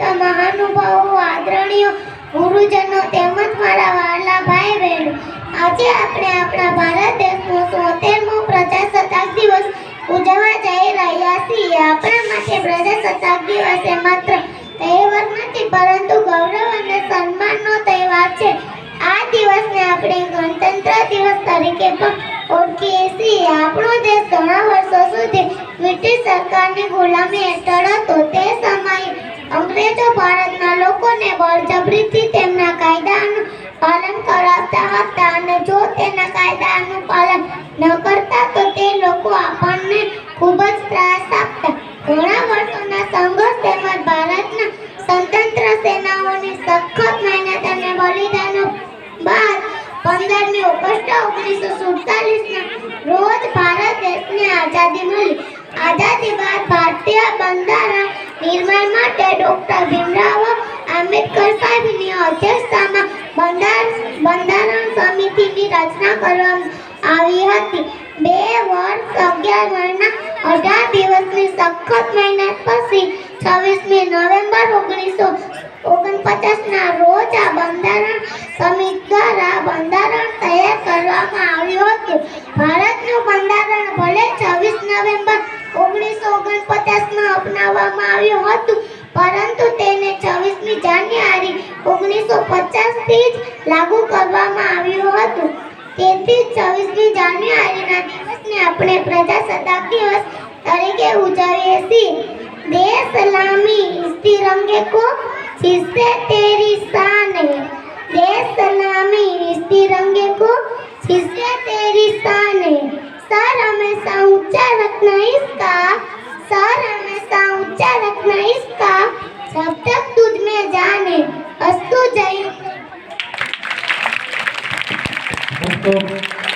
સંત મહાનુભાવો, આદરણીય ગુરુજનો તેમજ મારા વાલા ભાઈ બહેનો, આજે આપણે આપણા ભારત દેશનો સોતેરમો પ્રજાસત્તાક દિવસ ઉજવવા જઈ રહ્યા છીએ. આપણા માટે પ્રજાસત્તાક દિવસ એ માત્ર તહેવાર નથી પરંતુ ગૌરવ અને સન્માનનો તહેવાર છે. આ દિવસને આપણે ગણતંત્ર દિવસ તરીકે પણ ઓળખીએ છીએ. આપણો દેશ ઘણા વર્ષો સુધી બ્રિટિશ સરકારની ગુલામી હેઠળ હતો. અંગ્રેજો ભારતના લોકોને બળજબરીથી તેમના કાયદાનું પાલન કરાવતા હતા અને જો તેના કાયદાનું પાલન ન કરતા તો તે લોકો આપણને ખૂબ જ ત્રાસ આપતા. ઘણા વર્ષોના સંઘર્ષ તેમજ ભારતના સ્વતંત્ર સેનાઓની સખત મહેનત અને બલિદાનો બાદ પંદરમી ઓગસ્ટ ઓગણીસો સુડતાલીસના રોજ ભારત દેશને આઝાદી મળી. નિર્માણ માટે ડોક્ટર ભીમરાવ આંબેડકર સાહેબની અધ્યક્ષતામાં બંધારણ બંધારણ સમિતિની રચના કરવામાં આવી હતી. બે વર્ષ, અગિયાર મહિના, અઢાર દિવસની સખત મહેનત પછી છવ્વીસમી નવેમ્બર ઓગણીસો ઓગણપચાસના રોજ આ બંધારણ સમિતિ દ્વારા બંધારણ તૈયાર કરવામાં આવ્યું હતું. ભારતનું બંધારણ ભલે છવ્વીસ નવેમ્બર ઓગણીસો ઓગણપચાસમાં અપનાવવામાં આવ્યું હતું. પરંતુ તેને છવ્વીસમી જાન્યુઆરી ઓગણીસો પચાસથી જ લાગુ કરવામાં આવ્યું હતું. તેથી છવ્વીસમી જાન્યુઆરીના દિવસને આપણે પ્રજાસત્તાક દિવસ તરીકે ઉજવીએ છીએ. દેશ સલામી ઇસ્તી કો શિસ્તે તેરી શાન હે દેશ સલામી ઇસ્તી કો શિસ્તે તેરી શાન હે સર હંમેશા ઊંચા રખના ઇસકા સર 好。